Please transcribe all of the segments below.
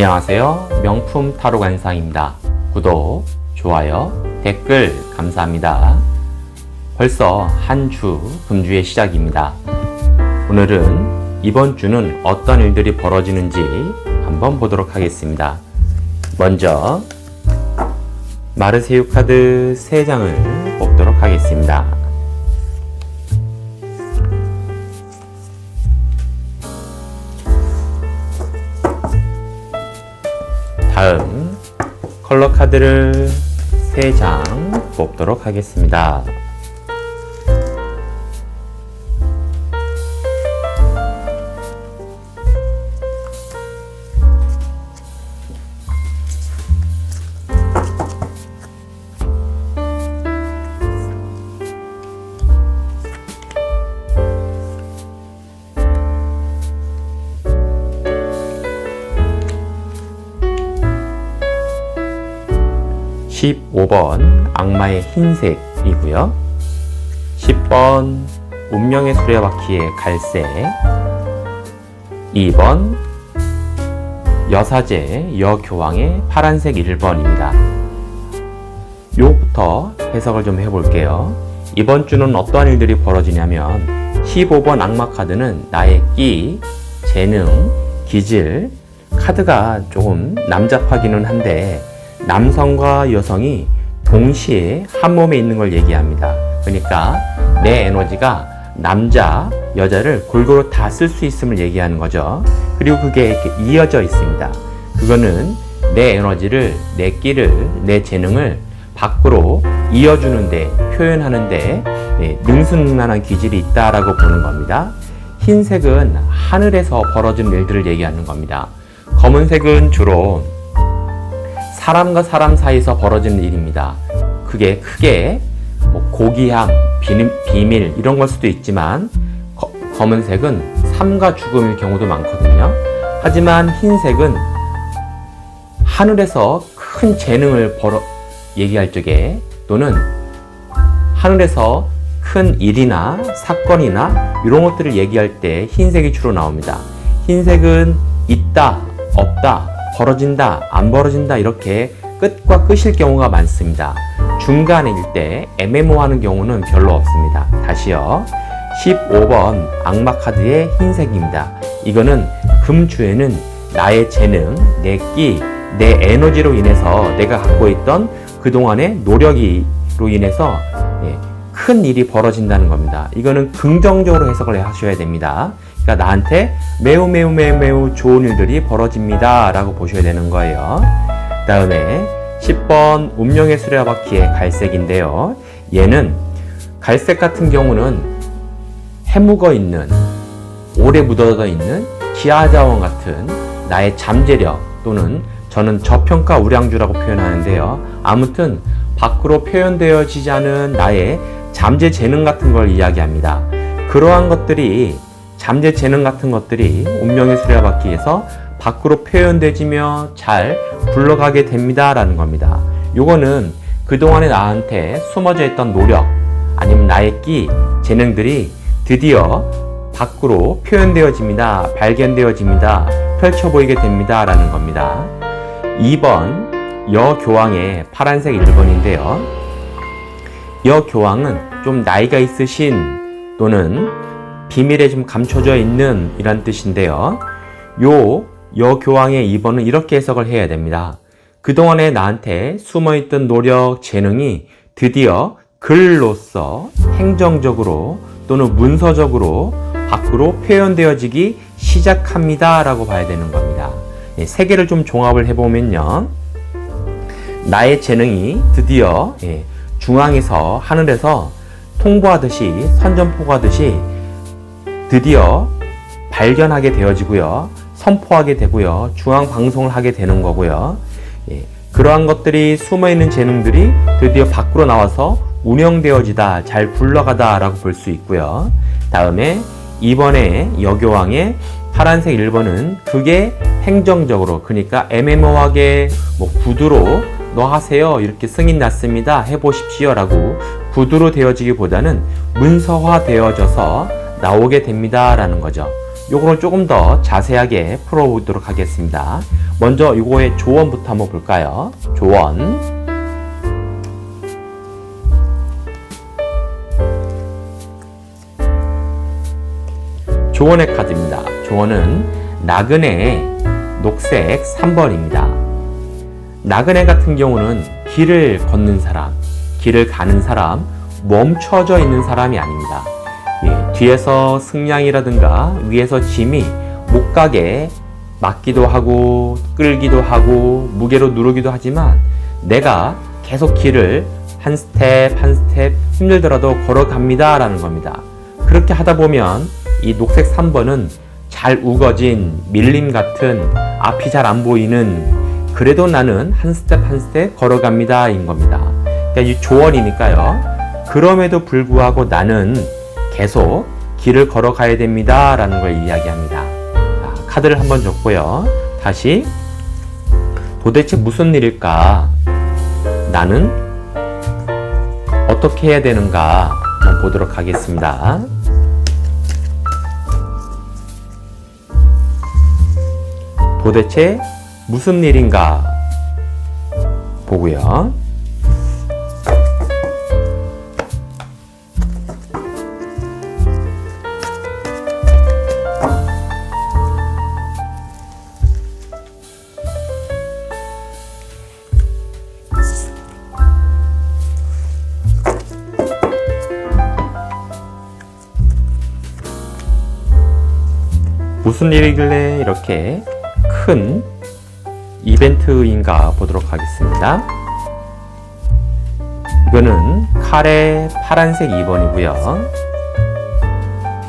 안녕하세요. 명품 타로 관상입니다. 구독, 좋아요, 댓글 감사합니다. 벌써 한 주 금주의 시작입니다. 오늘은 이번 주는 어떤 일들이 벌어지는지 한번 보도록 하겠습니다. 먼저 마르세유 카드 3장을 뽑도록 하겠습니다. 다음 컬러 카드를 3장 뽑도록 하겠습니다. 십오 번 악마의 흰색이고요. 10번 운명의 수레바퀴의 갈색 2번 여사제 여교황의 파란색 1번입니다. 요부터 해석을 좀 해볼게요. 이번 주는 어떠한 일들이 벌어지냐면 15번 악마 카드는 나의 끼, 재능, 기질, 카드가 조금 남잡하기는 한데 남성과 여성이 동시에 한 몸에 있는 걸 얘기합니다. 그러니까 내 에너지가 남자, 여자를 골고루 다 쓸 수 있음을 얘기하는 거죠. 그리고 그게 이렇게 이어져 있습니다. 그거는 내 에너지를, 내 끼를, 내 재능을 밖으로 이어주는데, 표현하는데 네, 능수능란한 기질이 있다라고 보는 겁니다. 흰색은 하늘에서 벌어진 일들을 얘기하는 겁니다. 검은색은 주로 사람과 사람 사이에서 벌어지는 일입니다. 그게 크게 뭐 고귀함, 비밀, 이런 걸 수도 있지만 거, 검은색은 삶과 죽음일 경우도 많거든요. 하지만 흰색은 하늘에서 큰 재능을 벌어 얘기할 적에 또는 하늘에서 큰 일이나 사건이나 이런 것들을 얘기할 때 흰색이 주로 나옵니다. 흰색은 있다, 없다, 벌어진다, 안 벌어진다 이렇게 끝과 끝일 경우가 많습니다. 중간일 때 애매모호하는 경우는 별로 없습니다. 다시요. 15번 악마 카드의 흰색입니다. 이거는 금주에는 나의 재능, 내 끼, 내 에너지로 인해서 내가 갖고 있던 그동안의 노력으로 인해서 예, 큰 일이 벌어진다는 겁니다. 이거는 긍정적으로 해석을 하셔야 됩니다. 그러니까 나한테 매우 매우 매우 매우 좋은 일들이 벌어집니다. 라고 보셔야 되는 거예요. 다음에 10번 운명의 수레바퀴의 갈색인데요. 얘는 갈색 같은 경우는 해묵어 있는 오래 묻어져 있는 기아자원 같은 나의 잠재력 또는 저는 저평가 우량주라고 표현하는데요. 아무튼 밖으로 표현되어지지 않은 나의 잠재 재능 같은 걸 이야기합니다. 그러한 것들이 잠재 재능 같은 것들이 운명의 수레바퀴에서 밖으로 표현되지며 잘 굴러가게 됩니다라는 겁니다. 요거는 그동안에 나한테 숨어져 있던 노력 아니면 나의 끼, 재능들이 드디어 밖으로 표현되어집니다. 발견되어집니다. 펼쳐 보이게 됩니다. 라는 겁니다. 2번 여교황의 파란색 1번인데요. 여교황은 좀 나이가 있으신 또는 비밀에 좀 감춰져 있는 이란 뜻인데요. 요 여교황의 2번은 이렇게 해석을 해야 됩니다. 그동안에 나한테 숨어있던 노력, 재능이 드디어 글로서 행정적으로 또는 문서적으로 밖으로 표현되어지기 시작합니다. 라고 봐야 되는 겁니다. 예, 세 개를 좀 종합을 해보면요. 나의 재능이 드디어 예, 중앙에서 하늘에서 통보하듯이 선전포고하듯이 드디어 발견하게 되어지고요. 선포하게 되고요. 중앙 방송을 하게 되는 거고요. 예, 그러한 것들이 숨어 있는 재능들이 드디어 밖으로 나와서 운영되어지다, 잘 굴러가다라고 볼 수 있고요. 다음에 이번에 여교왕의 파란색 1번은 그게 행정적으로 그러니까 애매모호하게 뭐 구두로 너 하세요 이렇게 승인 났습니다 해보십시오라고 구두로 되어지기보다는 문서화 되어져서 나오게 됩니다라는 거죠. 요거는 조금 더 자세하게 풀어보도록 하겠습니다. 먼저 이거의 조언부터 한번 볼까요? 조언. 조언의 카드입니다. 조언은 나그네 녹색 3번입니다. 나그네 같은 경우는 길을 걷는 사람, 길을 가는 사람, 멈춰져 있는 사람이 아닙니다. 예, 뒤에서 승냥이라든가 위에서 짐이 못 가게 막기도 하고 끌기도 하고 무게로 누르기도 하지만 내가 계속 길을 한 스텝 한 스텝 힘들더라도 걸어갑니다 라는 겁니다. 그렇게 하다 보면 이 녹색 3번은 잘 우거진 밀림 같은 앞이 잘 안 보이는 그래도 나는 한 스텝 한 스텝 걸어갑니다 인 겁니다. 그러니까 이 조언이니까요. 그럼에도 불구하고 나는 계속 길을 걸어가야 됩니다 라는 걸 이야기합니다. 자, 카드를 한번 줬고요. 다시 도대체 무슨 일일까? 나는 어떻게 해야 되는가 한번 보도록 하겠습니다. 도대체 무슨 일인가 보고요. 무슨 일이길래 이렇게 큰 이벤트인가 보도록 하겠습니다. 이거는 칼의 파란색 2번이고요.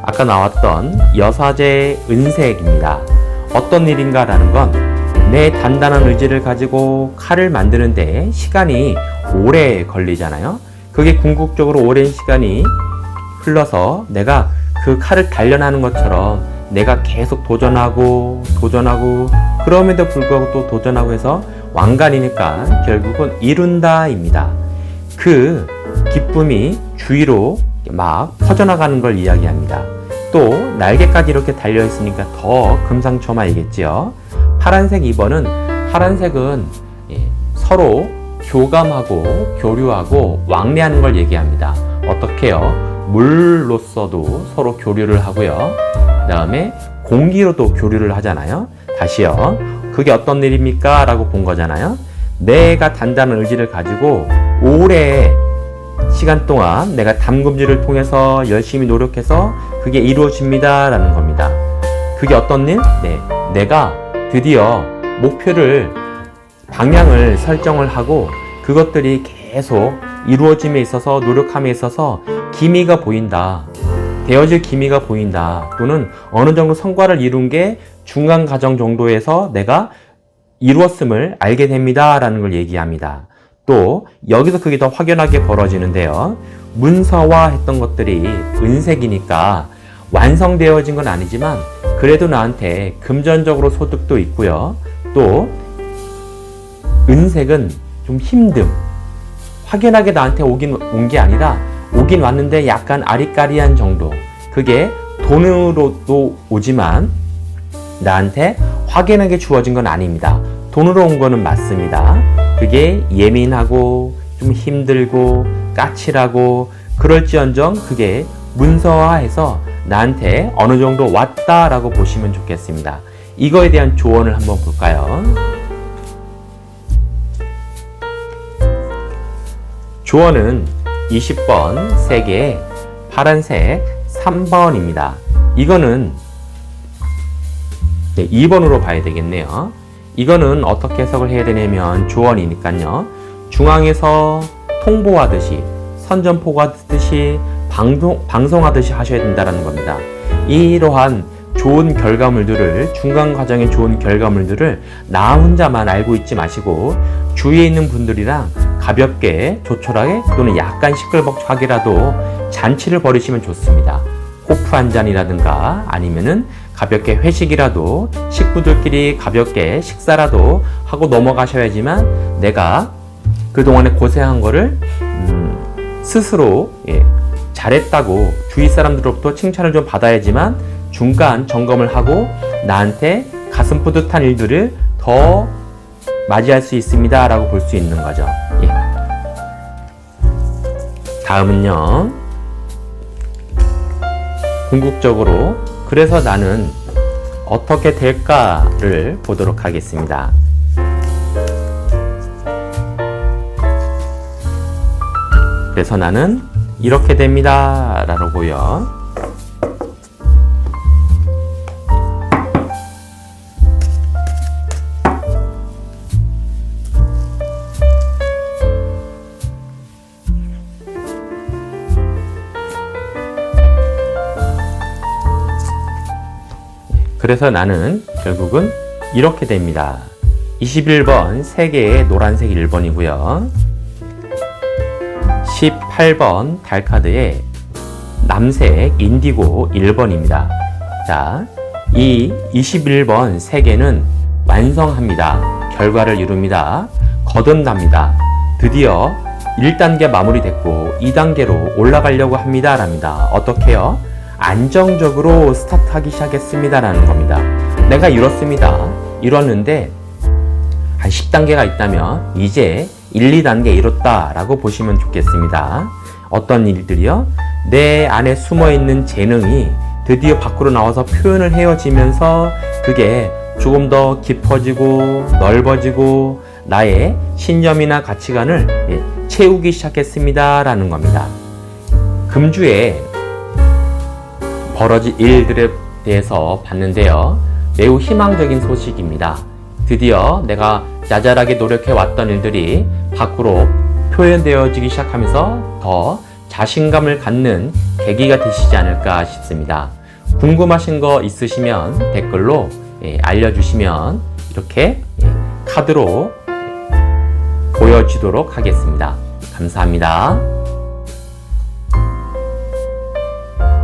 아까 나왔던 여사제 은색입니다. 어떤 일인가라는 건 내 단단한 의지를 가지고 칼을 만드는데 시간이 오래 걸리잖아요. 그게 궁극적으로 오랜 시간이 흘러서 내가 그 칼을 단련하는 것처럼 내가 계속 도전하고 도전하고 그럼에도 불구하고 또 도전하고 해서 왕관이니까 결국은 이룬다입니다. 그 기쁨이 주위로 막 퍼져나가는 걸 이야기합니다. 또 날개까지 이렇게 달려 있으니까 더 금상첨화이겠지요. 파란색 2번은 파란색은 예, 서로 교감하고 교류하고 왕래하는 걸 얘기합니다. 어떻게요? 물로서도 서로 교류를 하고요. 그 다음에 공기로도 교류를 하잖아요. 다시요. 그게 어떤 일입니까? 라고 본 거잖아요. 내가 단단한 의지를 가지고 오래 시간 동안 내가 담금질을 통해서 열심히 노력해서 그게 이루어집니다. 라는 겁니다. 그게 어떤 일? 네. 내가 드디어 목표를, 방향을 설정을 하고 그것들이 계속 이루어짐에 있어서 노력함에 있어서 기미가 보인다. 되어질 기미가 보인다. 또는 어느 정도 성과를 이룬 게 중간 과정 정도에서 내가 이루었음을 알게 됩니다. 라는 걸 얘기합니다. 또 여기서 그게 더 확연하게 벌어지는데요. 문서화 했던 것들이 은색이니까 완성되어진 건 아니지만 그래도 나한테 금전적으로 소득도 있고요. 또 은색은 좀 힘듦. 확연하게 나한테 오긴 온 게 아니라 오긴 왔는데 약간 아리까리한 정도. 그게 돈으로도 오지만 나한테 확연하게 주어진 건 아닙니다. 돈으로 온 거는 맞습니다. 그게 예민하고 좀 힘들고 까칠하고 그럴지언정 그게 문서화해서 나한테 어느 정도 왔다라고 보시면 좋겠습니다. 이거에 대한 조언을 한번 볼까요? 조언은 20번 3개 파란색 3번입니다. 이거는 네, 2번으로 봐야 되겠네요. 이거는 어떻게 해석을 해야 되냐면 조언이니까요. 중앙에서 통보하듯이 선전포고하듯이 방송, 방송하듯이 하셔야 된다는 겁니다. 이러한 좋은 결과물들을 중간 과정의 좋은 결과물들을 나 혼자만 알고 있지 마시고 주위에 있는 분들이랑 가볍게 조촐하게 또는 약간 시끌벅적하게라도 잔치를 벌이시면 좋습니다. 호프 한 잔이라든가 아니면은 가볍게 회식이라도 식구들끼리 가볍게 식사라도 하고 넘어가셔야지만 내가 그동안에 고생한 거를 음, 스스로 예, 잘했다고 주위 사람들로부터 칭찬을 좀 받아야지만 중간 점검을 하고 나한테 가슴 뿌듯한 일들을 더 맞이할 수 있습니다. 라고 볼 수 있는 거죠. 예. 다음은요. 궁극적으로 그래서 나는 어떻게 될까를 보도록 하겠습니다. 그래서 나는 이렇게 됩니다. 라고요. 그래서 나는 결국은 이렇게 됩니다. 21번 3개의 노란색 1번이고요. 18번 달카드의 남색 인디고 1번입니다. 자, 이 21번 3개는 완성합니다. 결과를 이룹니다. 거듭납니다. 드디어 1단계 마무리됐고 2단계로 올라가려고 합니다. 랍니다. 어떻게요? 안정적으로 스타트하기 시작했습니다라는 겁니다. 내가 이렇습니다. 이뤘는데 한 10단계가 있다면 이제 1, 2단계 이뤘다라고 보시면 좋겠습니다. 어떤 일들이요? 내 안에 숨어 있는 재능이 드디어 밖으로 나와서 표현을 헤어지면서 그게 조금 더 깊어지고 넓어지고 나의 신념이나 가치관을 예, 채우기 시작했습니다라는 겁니다. 금주에 벌어진 일들에 대해서 봤는데요. 매우 희망적인 소식입니다. 드디어 내가 자잘하게 노력해 왔던 일들이 밖으로 표현되어지기 시작하면서 더 자신감을 갖는 계기가 되시지 않을까 싶습니다. 궁금하신 거 있으시면 댓글로 예, 알려주시면 이렇게 예, 카드로 보여주도록 하겠습니다. 감사합니다.